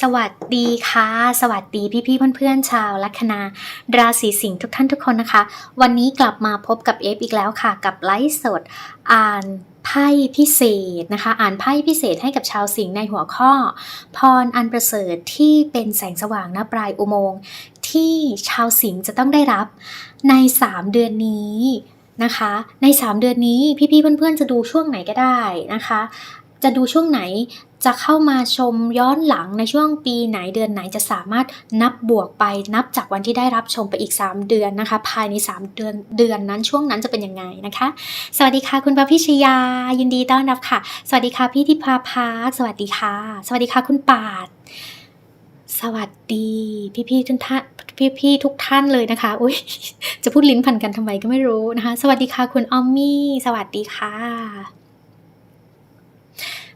สวัสดีค่ะ สวัสดีพี่ๆเพื่อนๆชาวลัคนา ราศีสิงห์ทุกท่านทุกคนนะคะ วันนี้กลับมาพบกับเอฟอีกแล้วค่ะ กับไลฟ์สด อ่านไพ่พิเศษนะคะ อ่านไพ่พิเศษให้กับชาวสิงห์ในหัวข้อ พรอันประเสริฐที่เป็นแสงสว่างณปลายอุโมงค์ที่ชาวสิงห์จะต้องได้รับใน 3 เดือนนี้ นะคะ ใน 3 เดือนนี้พี่ๆเพื่อนๆ จะดูช่วงไหนก็ได้นะคะ จะดูช่วงไหนจะเข้ามาชมย้อนหลังในช่วงปีไหนเดือนไหนจะสามารถนับบวกไปนับจากวันที่ได้รับชมไปอีก 3 เดือนนะคะ ภายใน 3 เดือนเดือนนั้นช่วงนั้นจะเป็นยังไงนะคะ สวัสดีค่ะคุณปาพิชยา ยินดีต้อนรับค่ะ สวัสดีค่ะพี่ทิพาพาสวัสดีค่ะ สวัสดีค่ะคุณปาด สวัสดีพี่ๆทุกท่าน พี่ๆทุกท่านเลยนะคะอุ้ยจะพูดลิ้นพันกันทำไมก็ไม่รู้นะคะ สวัสดีค่ะคุณออมมี่สวัสดีค่ะ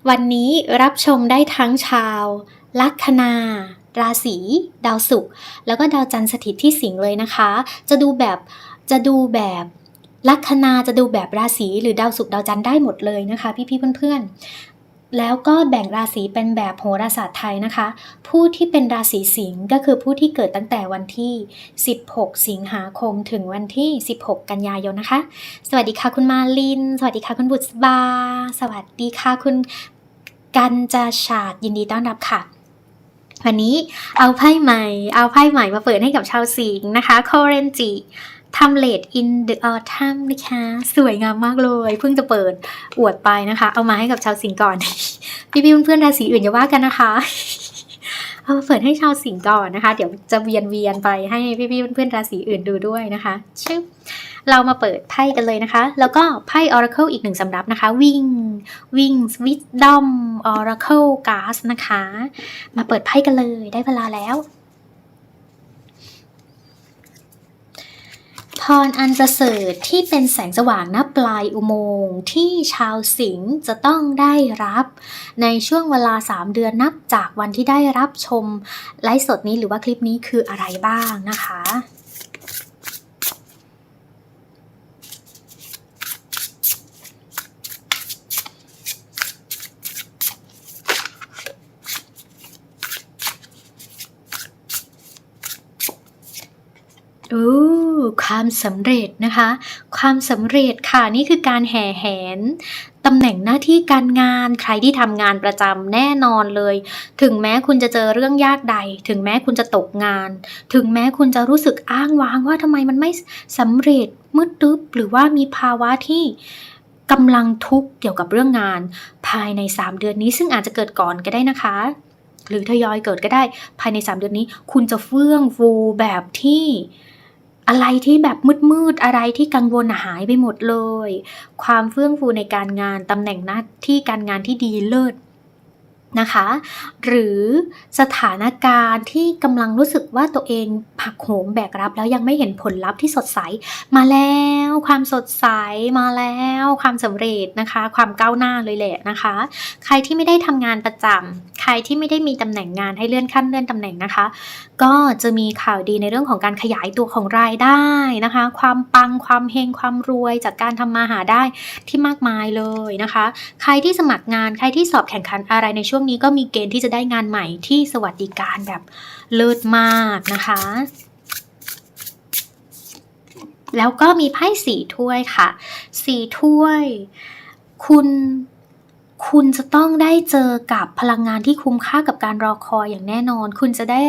วันนี้รับชมได้ทั้งชาว ลัคนาราศีดาวศุกร์แล้วก็ดาวจันทร์สถิตที่สิงห์เลยนะคะ จะดูแบบจะดูแบบลัคนาจะดูแบบราศีหรือดาวศุกร์ดาวจันทร์ได้หมดเลยนะคะ พี่ๆเพื่อน แล้วก็แบ่งราศีเป็นแบบโหราศาสตร์ไทยนะคะ ผู้ที่เป็นราศีสิงห์ก็คือผู้ที่เกิดตั้งแต่วันที่ 16 สิงหาคมถึงวันที่ 16 กันยายนนะคะ สวัสดีค่ะคุณมาลิน สวัสดีค่ะคุณบุษบา สวัสดีค่ะคุณกันจาชาดยินดีต้อนรับค่ะวันนี้เอาไพ่ใหม่ เอาไพ่ใหม่มาเปิดให้กับชาวสิงห์นะคะโคเรนจิ ทำเลดอินเดอะออทัมนะคะ สวยงามมากเลย เพิ่งจะเปิดอวดไปนะคะ เอามาให้กับชาวสิงห์ก่อน พี่ๆเพื่อนๆราศีอื่นอย่าว่ากันนะคะ เอาเปิดให้ชาวสิงห์ก่อนนะคะ เดี๋ยวจะเวียนเวียนๆไปให้พี่ๆเพื่อนๆราศีอื่นดูด้วยนะคะชึบเรามาเปิดไพ่กันเลยนะคะ แล้วก็ไพ่ Oracle อีกหนึ่งสำรับนะคะ วิ่งวิ่ง Wisdom Oracle Cards นะคะ มาเปิดไพ่กันเลย ได้เวลาแล้ว พรอันประเสริฐที่เป็นแสงสว่างณปลายอุโมงค์ที่ชาวสิงห์จะต้องได้รับ ในช่วงเวลา 3 เดือนนับจากวันที่ได้รับชม ไลฟ์สดนี้หรือว่าคลิปนี้คืออะไรบ้างนะคะ อู้ความ สำเร็จนะคะ ความสำเร็จค่ะนี่คือการแห่แหนตำแหน่งหน้าที่การงานใครที่ทำงานประจำแน่นอนเลย ถึงแม้คุณจะเจอเรื่องยากใด ถึงแม้คุณจะตกงาน ถึงแม้คุณจะรู้สึกอ้างว้างว่าทำไมมันไม่สำเร็จมืดตึ๊บหรือว่ามีภาวะที่กำลังทุกข์เกี่ยวกับเรื่องงาน ภายใน 3 เดือนนี้ซึ่งอาจจะเกิดก่อนก็ได้นะคะ หรือทยอยเกิดก็ได้ ภายใน 3 เดือนนี้ คุณจะเฟื่องฟูแบบที่ อะไรที่แบบมืดๆ อะไรที่กังวลหายไปหมดเลย ความเฟื่องฟูในการงานตำแหน่งหน้าที่การงานที่ดีเลิศ นะคะ หรือสถานการณ์ที่กำลังรู้สึกว่าตัวเองผักโหมแบกรับ แล้วยังไม่เห็นผลลัพธ์ที่สดใส มาแล้วความสดใสมาแล้วความสำเร็จนะคะ ความก้าวหน้าเลยแหละนะคะ ใครที่ไม่ได้ทำงานประจำใครที่ไม่ได้มีตำแหน่งงานให้เลื่อนขั้นเลื่อนตำแหน่งนะคะ ก็จะมีข่าวดีในเรื่องของการขยายตัวของรายได้นะคะ ความปังความเฮงความรวยจากการทำมาหาได้ที่มากมายเลยนะคะ ใครที่สมัครงานใครที่สอบแข่งขันอะไรในช่วงนี้ก็มีเกณฑ์ที่จะได้งานใหม่ที่สวัสดิการแบบเลิศมากนะคะ แล้วก็มีไพ่สี่ถ้วยค่ะ สี่ถ้วย คุณคุณจะต้องได้เจอกับพลังงานที่คุ้มค่ากับการรอคอยอย่างแน่นอน คุณจะได้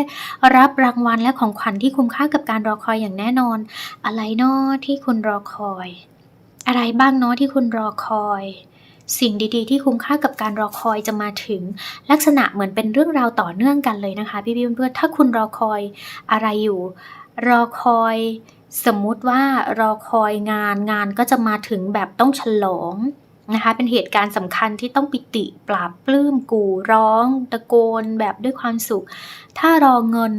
รับรางวัลและของขวัญที่คุ้มค่ากับการรอคอยอย่างแน่นอน อะไรเนาะที่คุณรอคอย อะไรบ้างเนาะที่คุณรอคอย สิ่งดีๆ ที่คุ้มค่ากับการรอคอยจะมาถึง ลักษณะเหมือนเป็นเรื่องราวต่อเนื่องกันเลยนะคะ พี่ๆเพื่อนๆถ้าคุณรอคอยอะไรอยู่ รอคอย สมมุติว่ารอคอยงานงานก็จะมาถึงแบบต้องฉลองนะคะเป็นเหตุการณ์สำคัญที่ต้องปิติปราบปลื้มกู่ร้อง ตะโกนแบบด้วยความสุข ถ้ารอเงิน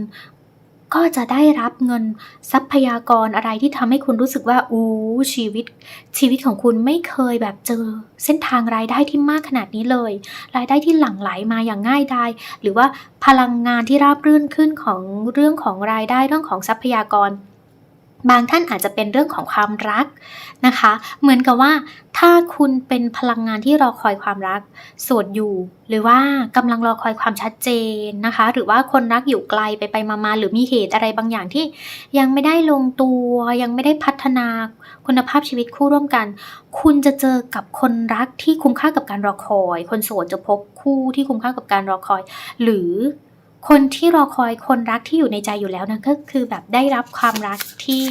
ก็จะได้รับเงินทรัพยากรอะไรที่ทำให้คุณรู้สึกว่าอู้ชีวิต ชีวิตของคุณไม่เคยแบบเจอ เส้นทางรายได้ที่มากขนาดนี้เลย รายได้ที่หลั่งไหลมาอย่างง่ายดายหรือว่าพลังงานที่ราบรื่นขึ้นของเรื่องของรายได้เรื่องของทรัพยากร บางท่านอาจจะเป็นเรื่องของความรักนะคะ เหมือนกับว่าถ้าคุณเป็นพลังงานที่รอคอยความรักโสดอยู่ หรือว่ากำลังรอคอยความชัดเจนนะคะ หรือว่าคนรักอยู่ไกลไปไปมามาหรือมีเหตุอะไรบางอย่างที่ ยังไม่ได้ลงตัวยังไม่ได้พัฒนาคุณภาพชีวิตคู่ร่วมกัน คุณจะเจอกับคนรักที่คุ้มค่ากับการรอคอย คนโสดจะพบคู่ที่คุ้มค่ากับการรอคอย หรือ คนที่รอคอยคนรักที่อยู่ในใจอยู่แล้วนะก็คือแบบได้รับความรักที่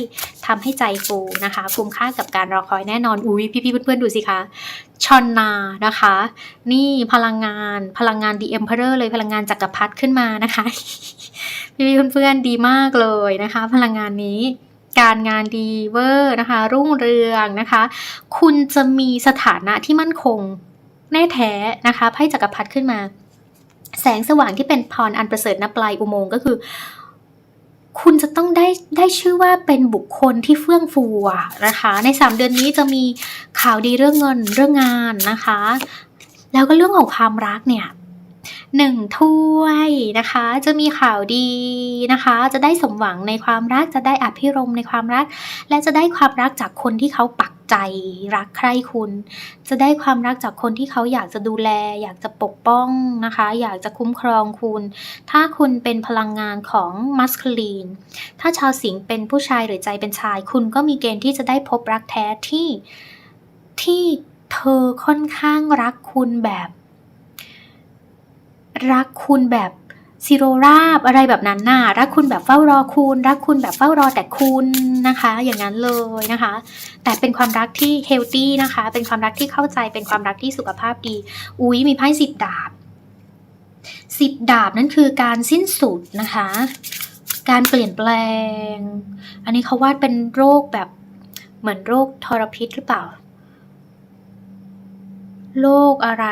ทำให้ใจฟูนะคะ คุ้มค่ากับการรอคอยแน่นอนอุ้ยพี่ๆเพื่อนๆดูสิคะชอนนานะคะ นี่พลังงานพลังงาน The Emperor เลยพลังงานจักรพรรดิขึ้นมานะคะ พี่ๆเพื่อนๆดีมากเลยนะคะ พลังงานนี้การงานดีเวอร์นะคะ รุ่งเรืองนะคะ คุณจะมีสถานะที่มั่นคงแน่แท้นะคะไพ่จักรพรรดิขึ้นมา แสงสว่างที่เป็นพรอันประเสริฐณปลายอุโมงค์ก็คือ คุณจะต้องได้ได้ชื่อว่าเป็นบุคคลที่เฟื่องฟูนะคะ ใน 3 เดือนนี้จะมีข่าวดีเรื่องเงินเรื่องงานนะคะ แล้วก็เรื่องของความรักเนี่ยหนึ่งถ้วยนะคะ จะมีข่าวดีนะคะ จะได้สมหวังในความรักจะได้อภิรมในความรัก และจะได้ความรักจากคนที่เขาปัก ใจรักใคร่คุณ จะได้ความรักจากคนที่เขาอยากจะดูแล อยากจะปกป้องนะคะ อยากจะคุ้มครองคุณ ถ้าคุณเป็นพลังงานของมัสคลีน ถ้าชาวสิงห์เป็นผู้ชายหรือใจเป็นชาย คุณก็มีเกณฑ์ที่จะได้พบรักแท้ที่ที่เธอค่อนข้างรักคุณแบบ รักคุณแบบ ซิโรราบอะไรแบบนั้นน่ะรักคุณแบบเฝ้ารอคุณ รักคุณแบบเฝ้ารอแต่คุณนะคะ อย่างนั้นเลยนะคะ แต่เป็นความรักที่เฮลตี้นะคะ เป็นความรักที่เข้าใจเป็นความรักที่สุขภาพดี อุ๊ยมีไพ่สิบดาบสิบดาบนั่นคือการสิ้นสุดนะคะ การเปลี่ยนแปลง อันนี้เขาวาดเป็นโรคแบบเหมือนโรคทรพิษหรือเปล่า โรคอะไร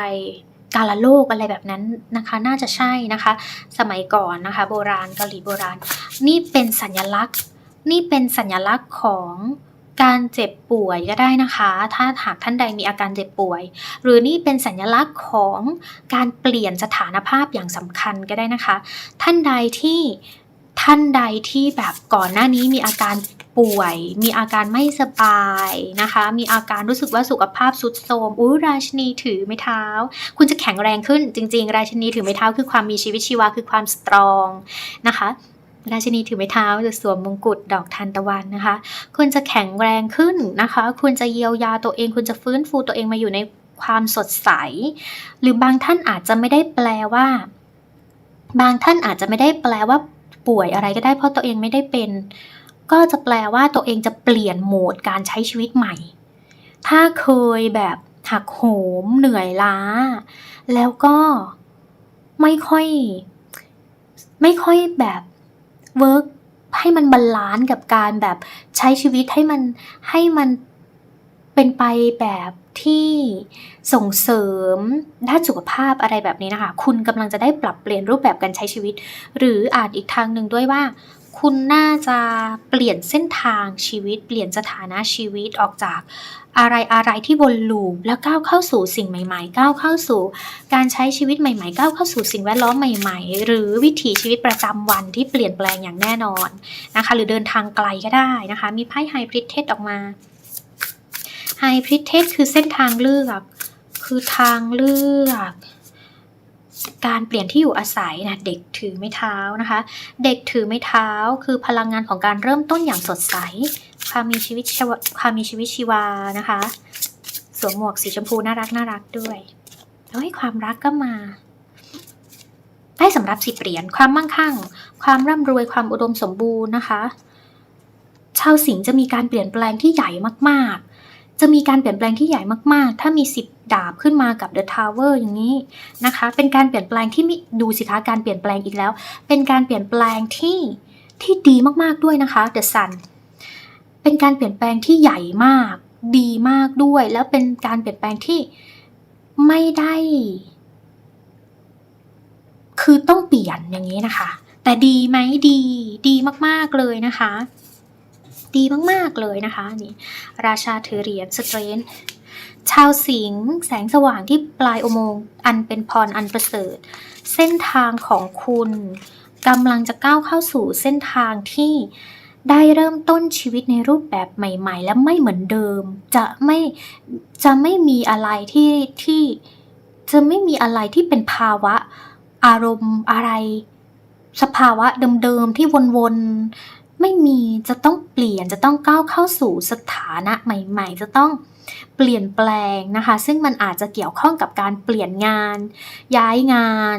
กาลโรคอะไรแบบนั้นนะคะ น่าจะใช่นะคะ สมัยก่อนนะคะ โบราณเกาหลีโบราณ นี่เป็นสัญลักษณ์ นี่เป็นสัญลักษณ์ของการเจ็บป่วยก็ได้นะคะ ถ้าหากท่านใดมีอาการเจ็บป่วย หรือนี่เป็นสัญลักษณ์ของการเปลี่ยนสถานภาพอย่างสำคัญก็ได้นะคะ ท่านใดที่ท่านใดที่แบบก่อนหน้านี้มีอาการ ป่วย มีอาการไม่สบายนะคะ มีอาการรู้สึกว่าสุขภาพสุดโทรมอุ้ยราชนีถือไม้เท้า คุณจะแข็งแรงขึ้นจริง ๆ ราชนีถือไม้เท้าคือความมีชีวิตชีวาคือความสตรองนะคะราชินีถือไม้เท้าจะสวมมงกุฎดอกทานตะวันนะคะ คุณจะแข็งแรงขึ้นนะคะ คุณจะเยียวยาตัวเอง คุณจะฟื้นฟูตัวเองมาอยู่ในความสดใส หรือบางท่านอาจจะไม่ได้แปลว่า บางท่านอาจจะไม่ได้แปลว่าป่วยอะไรก็ได้เพราะตัวเองไม่ได้เป็น ก็จะแปลว่าตัวเองจะเปลี่ยนโหมดการใช้ชีวิตใหม่ ถ้าเคยแบบหักโหมเหนื่อยล้า แล้วก็ไม่ค่อย ไม่ค่อยแบบเวิร์กให้มันบาลานซ์กับการแบบใช้ชีวิตให้มันให้มันเป็นไปแบบที่ส่งเสริมด้านสุขภาพอะไรแบบนี้นะคะ คุณกำลังจะได้ปรับเปลี่ยนรูปแบบการใช้ชีวิต หรืออาจอีกทางหนึ่งด้วยว่า คุณน่าจะเปลี่ยนเส้นทางชีวิต เปลี่ยนสถานะชีวิตออกจากอะไรอะไรที่วนลูปแล้วก้าวเข้าสู่สิ่งใหม่ ๆ ก้าวเข้าสู่ การใช้ชีวิตใหม่ ๆ ก้าวเข้าสู่สิ่งแวดล้อมใหม่ ๆ หรือวิถีชีวิตประจำวันที่เปลี่ยนแปลงอย่างแน่นอนนะคะ หรือเดินทางไกลก็ได้นะคะ มีไพ่ไฮพริเทสออกมาไฮพริเทสคือเส้นทางเลือก คือทางเลือก การเปลี่ยนที่อยู่อาศัยนะเด็กถือไม้เท้านะคะ เด็กถือไม้เท้าคือพลังงานของการเริ่มต้นอย่างสดใสความมีชีวิตชีวาความมีชีวิตชีวานะคะ สวมหมวกสีชมพูน่ารักน่ารักด้วยแล้วให้ความรักก็มาได้สำหรับสิบเหรียญความมั่งคั่ง ความร่ำรวยความอุดมสมบูรณ์นะคะ ชาวสิงห์จะมีการเปลี่ยนแปลงที่ใหญ่มาก จะมีการเปลี่ยนแปลงที่ใหญ่มากๆ ถ้ามีสิบดาบขึ้นมากับ The Tower อย่างนี้นะคะ เป็นการเปลี่ยนแปลงที่มิดูสิคะการเปลี่ยนแปลงอีกแล้ว เป็นการเปลี่ยนแปลงที่ที่ดีมากๆด้วยนะคะ The Sun เป็นการเปลี่ยนแปลงที่ใหญ่มาก ดีมากด้วย แล้วเป็นการเปลี่ยนแปลงที่ไม่ได้ คือต้องเปลี่ยนอย่างนี้นะคะ แต่ดีไหมดี ดีมากๆเลยนะคะ ดีมากๆเลยนะคะนี่ราชาถือเหรียญสเตรนชาวสิงห์แสงสว่างที่ปลายอุโมงค์อันเป็นพรอันประเสริฐ เส้นทางของคุณกำลังจะก้าวเข้าสู่เส้นทางที่ได้เริ่มต้นชีวิตในรูปแบบใหม่ ๆ และไม่เหมือนเดิม จะไม่จะไม่มีอะไรที่ที่จะไม่มีอะไรที่เป็นภาวะอารมณ์อะไร สภาวะเดิมๆที่วนๆ ไม่มีจะต้องเปลี่ยนจะต้องก้าวเข้าสู่สถานะใหม่ ๆ จะต้องเปลี่ยนแปลงนะคะ ซึ่งมันอาจจะเกี่ยวข้องกับการเปลี่ยนงาน ย้ายงาน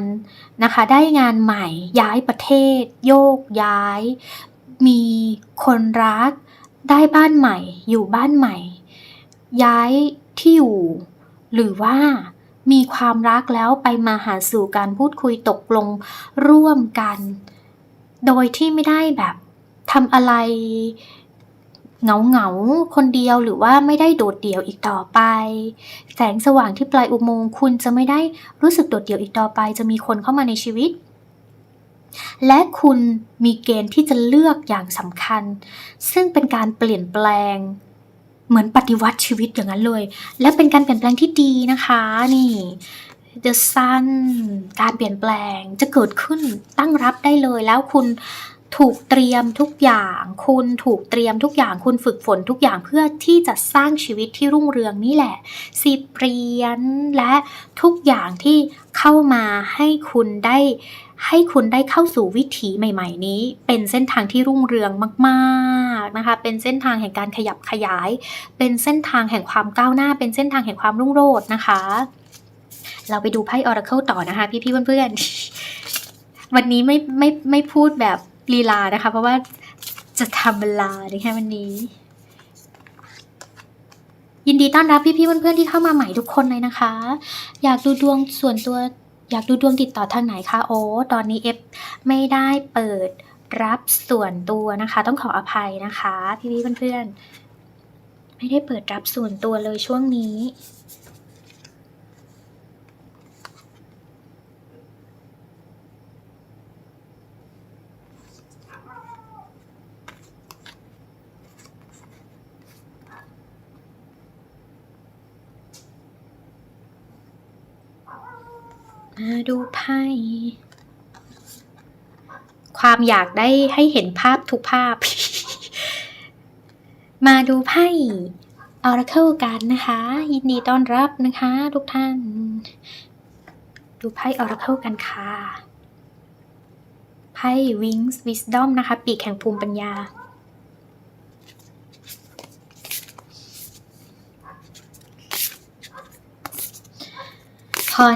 นะคะ ได้งานใหม่ ย้ายประเทศ โยกย้าย มีคนรัก ได้บ้านใหม่ อยู่บ้านใหม่ ย้ายที่อยู่ หรือว่ามีความรักแล้วไปมาหาสู่การพูดคุยตกลงร่วมกัน โดยที่ไม่ได้แบบ ทำอะไรเหงาเหงาคนเดียวหรือว่าไม่ได้โดดเดี่ยวอีกต่อไป แสงสว่างที่ปลายอุโมงค์คุณจะไม่ได้รู้สึกโดดเดี่ยวอีกต่อไป จะมีคนเข้ามาในชีวิต และคุณมีเกณฑ์ที่จะเลือกอย่างสำคัญ ซึ่งเป็นการเปลี่ยนแปลง เหมือนปฏิวัติชีวิตอย่างนั้นเลย และเป็นการเปลี่ยนแปลงที่ดีนะคะนี่ The Sun การเปลี่ยนแปลงจะเกิดขึ้นตั้งรับได้เลยแล้วคุณ ถูกเตรียมทุกอย่าง คุณถูกเตรียมทุกอย่าง คุณฝึกฝนทุกอย่างเพื่อที่จะสร้างชีวิตที่รุ่งเรืองนี่แหละสิบเหรียญและทุกอย่างที่เข้ามาให้คุณได้ ให้คุณได้เข้าสู่วิถีใหม่ ๆ นี้ เป็นเส้นทางที่รุ่งเรืองมากๆนะคะ เป็นเส้นทางแห่งการขยับขยาย เป็นเส้นทางแห่งความก้าวหน้า เป็นเส้นทางแห่งความรุ่งโรจน์นะคะ เราไปดูไพ่ Oracle ต่อนะคะ พี่ๆเพื่อนๆวันนี้ไม่ไม่ไม่พูดแบบ ลีลานะคะ เพราะว่าจะทำเวลาในแค่วันนี้ ยินดีต้อนรับพี่ๆเพื่อนๆที่เข้ามาใหม่ทุกคนเลยนะคะ อยากดูดวงส่วนตัว อยากดูดวงติดต่อทางไหนคะโอ้ตอนนี้เอฟไม่ได้เปิดรับส่วนตัวนะคะ ต้องขออภัยนะคะ พี่ๆเพื่อนๆไม่ได้เปิดรับส่วนตัวเลยช่วงนี้ ดูไพ่ความอยากได้ให้เห็นภาพทุกภาพ มาดูไพ่ Oracle กันนะคะ ยินดีต้อนรับนะคะทุกท่าน ดูไพ่ Oracle กันค่ะ ไพ่ Wings Wisdom นะคะ ปีกแห่งภูมิปัญญา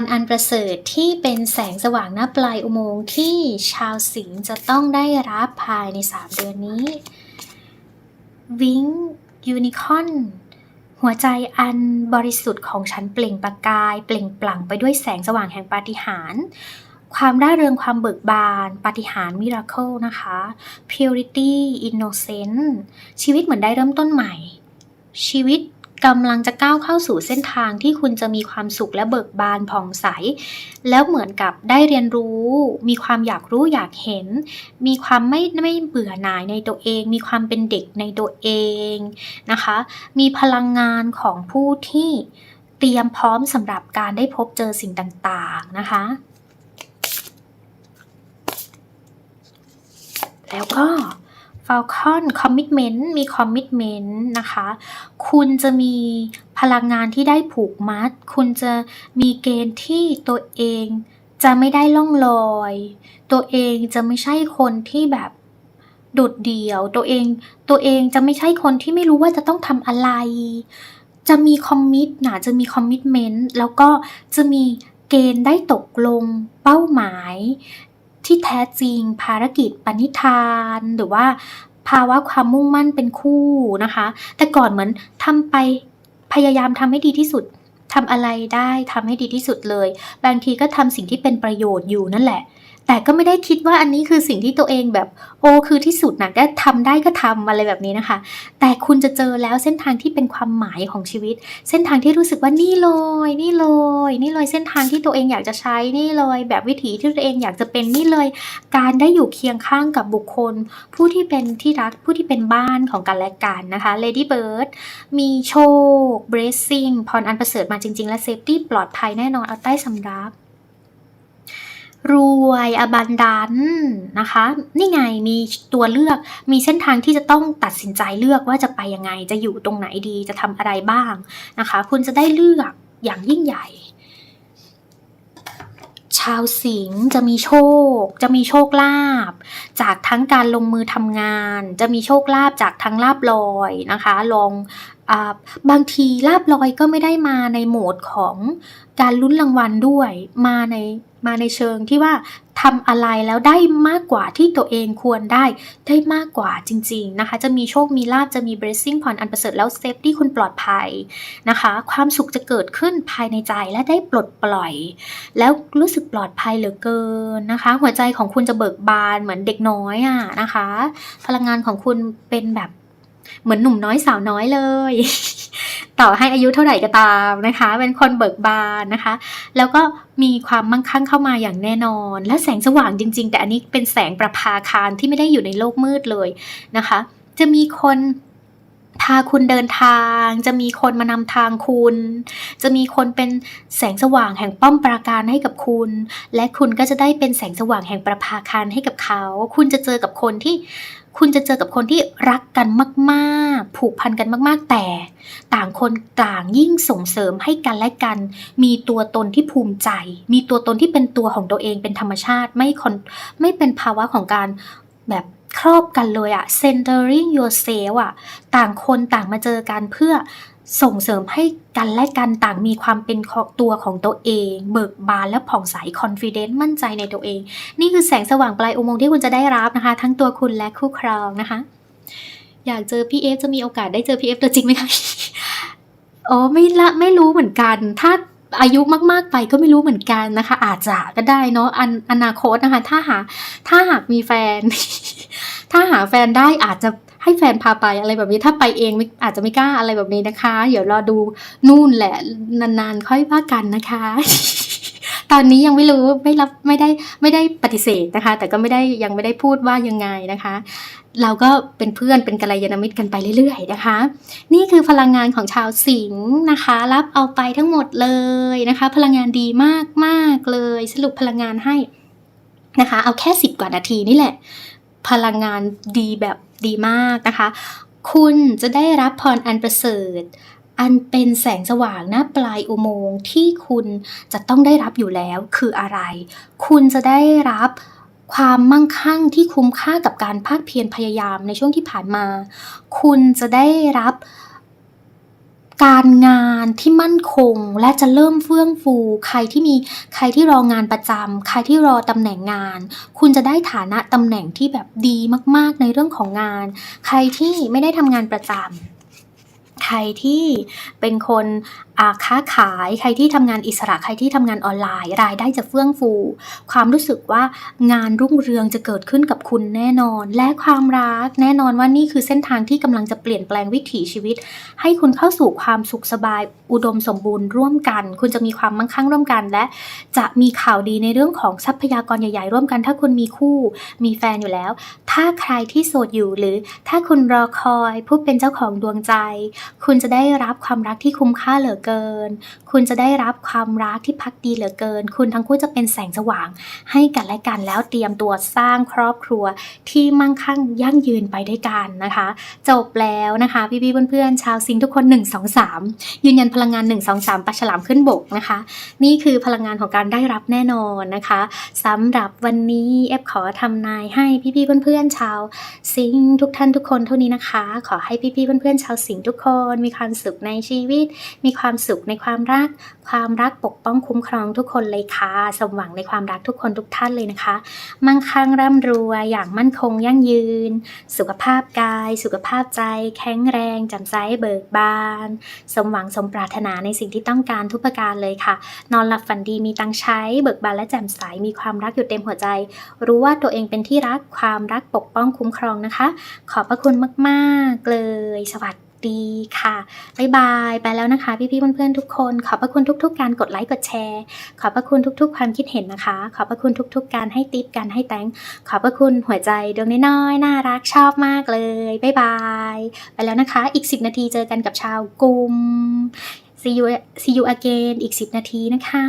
รอันประเสริฐที่เป็นแสงสว่างหน้าปลายอุโมงค์ที่ชาวสิงห์จะต้องได้รับภายใน 3 เดือนนี้ วิงยูนิคอนหัวใจอันบริสุทธิ์ของฉันเปล่งประกาย เปล่งปลั่งไปด้วยแสงสว่างแห่งปาฏิหาริย์ความร่าเริงความเบิกบานปาฏิหาริย์มิราเคิลนะคะ purity innocent ชีวิตเหมือนได้เริ่มต้นใหม่ ชีวิต กำลังจะก้าวเข้าสู่เส้นทางที่คุณจะมีความสุขและเบิกบานผ่องใส แล้วเหมือนกับได้เรียนรู้ มีความอยากรู้อยากเห็น มีความไม่ไม่เบื่อหน่ายในตัวเอง มีความเป็นเด็กในตัวเองนะคะ มีพลังงานของผู้ที่เตรียมพร้อมสำหรับการได้พบเจอสิ่งต่างๆนะคะ แล้วก็ Falcon Commitment มี Commitment นะคะ คุณจะมีพลังงานที่ได้ผูกมัด คุณจะมีเกณฑ์ที่ตัวเองจะไม่ได้ล่องลอย ตัวเองจะไม่ใช่คนที่แบบโดดเดี่ยว ตัวเอง ตัวเองจะไม่ใช่คนที่ไม่รู้ว่าจะต้องทำอะไร จะมีคอมมิตนะจะมีคอมมิตเมนต์ แล้วก็จะมีเกณฑ์ได้ตกลงเป้าหมาย ที่แท้จริง ภารกิจปณิธาน หรือว่าภาวะความมุ่งมั่นเป็นคู่นะคะ แต่ก่อนเหมือนทำไปพยายามทำให้ดีที่สุดทำอะไรได้ทำให้ดีที่สุดเลย บางทีก็ทำสิ่งที่เป็นประโยชน์อยู่นั่นแหละ แต่ก็ไม่ได้คิดว่าอันนี้คือสิ่งที่ตัวเองแบบโอ้คือที่สุดนะก็ทำได้ก็ทำอะไรแบบนี้นะคะ แต่คุณจะเจอแล้วเส้นทางที่เป็นความหมายของชีวิต เส้นทางที่รู้สึกว่านี่เลยนี่เลยนี่เลยเส้นทางที่ตัวเองอยากจะใช้นี่เลย แบบวิถีที่ตัวเองอยากจะเป็นนี่เลย การได้อยู่เคียงข้างกับบุคคล ผู้ที่เป็นที่รักผู้ที่เป็นบ้านของกันและกันนะคะ Lady Bird มีโชค blessing พรอันประเสริฐมาจริง ๆ และ safety ปลอดภัยแน่นอนเอาใต้สำรับ รวยอบันดันนะคะ นี่ไงมีตัวเลือกมีเส้นทางที่จะต้องตัดสินใจเลือกว่าจะไปยังไง จะอยู่ตรงไหนดีจะทำอะไรบ้างนะคะ คุณจะได้เลือกอย่างยิ่งใหญ่ ชาวสิงห์จะมีโชค จะมีโชคลาภจากทั้งการลงมือทำงาน จะมีโชคลาภจากทั้งลาบลอยนะคะ ลอง บางทีลาบลอยก็ไม่ได้มาในโหมดของการลุ้นรางวัลด้วย มาในมาในเชิงที่ว่าทำอะไรแล้วได้มากกว่าที่ตัวเองควรได้ได้มากกว่าจริง ๆนะคะ จะมีโชคมีลาบจะมี blessing ผ่อนอันประเสริฐแล้วเซฟที่คุณปลอดภัยนะคะ ความสุขจะเกิดขึ้นภายในใจและได้ปลดปล่อย แล้วรู้สึกปลอดภัยเหลือเกินนะคะ หัวใจของคุณจะเบิกบานเหมือนเด็กน้อยอะนะคะ พลังงานของคุณเป็นแบบ เหมือนหนุ่มน้อยสาวน้อยเลย ต่อให้อายุเท่าไหร่ก็ตามนะคะ เป็นคนเบิกบานนะคะ แล้วก็มีความมั่งคั่งเข้ามาอย่างแน่นอน และแสงสว่างจริง ๆ แต่อันนี้เป็นแสงประภาคารที่ไม่ได้อยู่ในโลกมืดเลยนะคะ จะมีคนพาคุณเดินทาง จะมีคนมานำทางคุณ จะมีคนเป็นแสงสว่างแห่งป้อมปราการให้กับคุณ และคุณก็จะได้เป็นแสงสว่างแห่งประภาคารให้กับเขา คุณจะเจอกับคนที่ คุณจะเจอกับคนที่รักกันมากๆ ผูกพันกันมากๆ แต่ต่างคนต่างยิ่งส่งเสริมให้กันและกัน มีตัวตนที่ภูมิใจ มีตัวตนที่เป็นตัวของตัวเองเป็นธรรมชาติ ไม่คอนไม่เป็นภาวะของการแบบครอบกันเลยอะ centering yourself อะต่างคนต่างมาเจอกันเพื่อ ส่งเสริมให้กันและกันต่างมีความเป็นตัวของตัวเอง เบิกบานและผ่องใส confident มั่นใจในตัวเอง นี่คือแสงสว่างปลายอุโมงค์ที่คุณจะได้รับนะคะ ทั้งตัวคุณและคู่ครองนะคะ อยากเจอพี่เอฟจะมีโอกาสได้เจอพี่เอฟตัวจริงไหมคะอ๋อไม่ละไม่รู้เหมือนกัน ถ้าอายุมาก ๆ ไปก็ไม่รู้เหมือนกันนะคะ อาจจะก็ได้เนาะอนอนาคตนะคะ ถ้าหาถ้าหากมีแฟน ถ้าหาแฟนได้อาจจะ ให้แฟนพาไปอะไรแบบนี้ถ้าไปเองไม่อาจจะไม่กล้าอะไรแบบนี้นะคะ เดี๋ยวรอดูนู่นแหละ นานๆ ค่อยว่ากันนะคะ ตอนนี้ยังไม่รู้ไม่รับไม่ได้ไม่ได้ปฏิเสธนะคะ แต่ก็ไม่ได้ยังไม่ได้พูดว่ายังไงนะคะเราก็เป็นเพื่อนเป็นกัลยาณมิตรกันไปเรื่อยๆนะคะ นี่คือพลังงานของชาวสิงห์นะคะ รับเอาไปทั้งหมดเลยนะคะ พลังงานดีมากมากๆเลย สรุปพลังงานให้นะคะ เอาแค่สิบกว่านาทีนี่แหละ พลังงานดีแบบดีมากนะคะ คุณจะได้รับพรอันประเสริฐ อันเป็นแสงสว่างหน้าปลายอุโมงค์ที่คุณจะต้องได้รับอยู่แล้วคืออะไร คุณจะได้รับความมั่งคั่งที่คุ้มค่ากับการภาคเพียรพยายามในช่วงที่ผ่านมา คุณจะได้รับ การงานที่มั่นคงและจะเริ่มเฟื่องฟู ใครที่มีใครที่รองานประจำใครที่รอตำแหน่งงาน คุณจะได้ฐานะตำแหน่งที่แบบดีมาก ๆ ในเรื่องของงาน ใครที่ไม่ได้ทำงานประจำใครที่เป็นคน ค้าขายใครที่ทำงานอิสระใครที่ทำงานออนไลน์ รายได้จะเฟื่องฟู ความรู้สึกว่างานรุ่งเรืองจะเกิดขึ้นกับคุณแน่นอน และความรักแน่นอนว่านี่คือเส้นทางที่กำลังจะเปลี่ยนแปลงวิถีชีวิต ให้คุณเข้าสู่ความสุขสบายอุดมสมบูรณ์ร่วมกัน คุณจะมีความมั่งคั่งร่วมกัน และจะมีข่าวดีในเรื่องของทรัพยากรใหญ่ๆ ร่วมกัน ถ้าคุณมีคู่มีแฟนอยู่แล้ว ถ้าใครที่โสดอยู่หรือถ้าคุณรอคอยผู้เป็นเจ้าของดวงใจ คุณจะได้รับความรักที่คุ้มค่าเหลือเกิน คุณจะได้รับความรักที่พักดีเหลือเกิน คุณทั้งคู่จะเป็นแสงสว่าง ให้กันและกันแล้วเตรียมตัวสร้างครอบครัวที่มั่งคั่งยั่งยืนไปด้วยกันนะคะ จบแล้วนะคะพี่ๆเพื่อนๆชาวซิงค์ทุกคน 1 2 3 ยืนยันพลังงาน 1 2 3ปลาฉลามขึ้นบกนะคะ นี่คือพลังงานของการได้รับแน่นอนนะคะสำหรับวันนี้เอฟขอทำนายให้พี่ๆเพื่อนๆชาวสิงห์ทุกท่านทุกคนเท่านี้นะคะ ขอให้พี่ๆเพื่อนๆชาวสิงห์ทุกคน มีความสุขในชีวิต มีความสุขในความรัก ความรักปกป้องคุ้มครองทุกคนเลยค่ะ สมหวังในความรักทุกคนทุกท่านเลยนะคะ มั่งคั่งร่ำรวยอย่างมั่นคงยั่งยืน สุขภาพกาย สุขภาพใจ แข็งแรงแจ่มใสเบิกบาน สมหวังสมปรารถนาในสิ่งที่ต้องการทุกประการเลยค่ะ นอนหลับฝันดีมีตังใช้ เบิกบานและแจ่มใสมีความรักอยู่เต็มหัวใจ รู้ว่าตัวเองเป็นที่รักความรักปกป้องคุ้มครองนะคะ ขอบพระคุณมาก ๆ เลย สวัสดี ดีค่ะบ๊ายบายไปแล้วนะคะ พี่ๆเพื่อนๆทุกคน ขอบพระคุณทุก ๆ การกดไลค์กดแชร์ ขอบพระคุณทุก ๆ ความคิดเห็นนะคะ ขอบพระคุณทุก ๆ การให้ติปการให้แตงขอบพระคุณหัวใจดวงน้อยๆน่ารักชอบมากเลยบ๊ายบายไปแล้วนะคะ อีก 10 นาทีเจอกันกับชาวกลุ่ม see you see you again อีก 10 นาทีนะคะ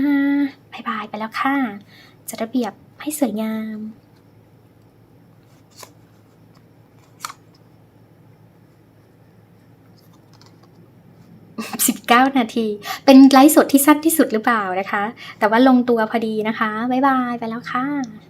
บ๊ายบายไปแล้วค่ะจัดระเบียบให้สวยงาม 19 นาที เป็นไลฟ์สดที่สั้นที่สุดหรือเปล่านะคะ แต่ว่าลงตัวพอดีนะคะ บ๊ายบาย ไปแล้วค่ะ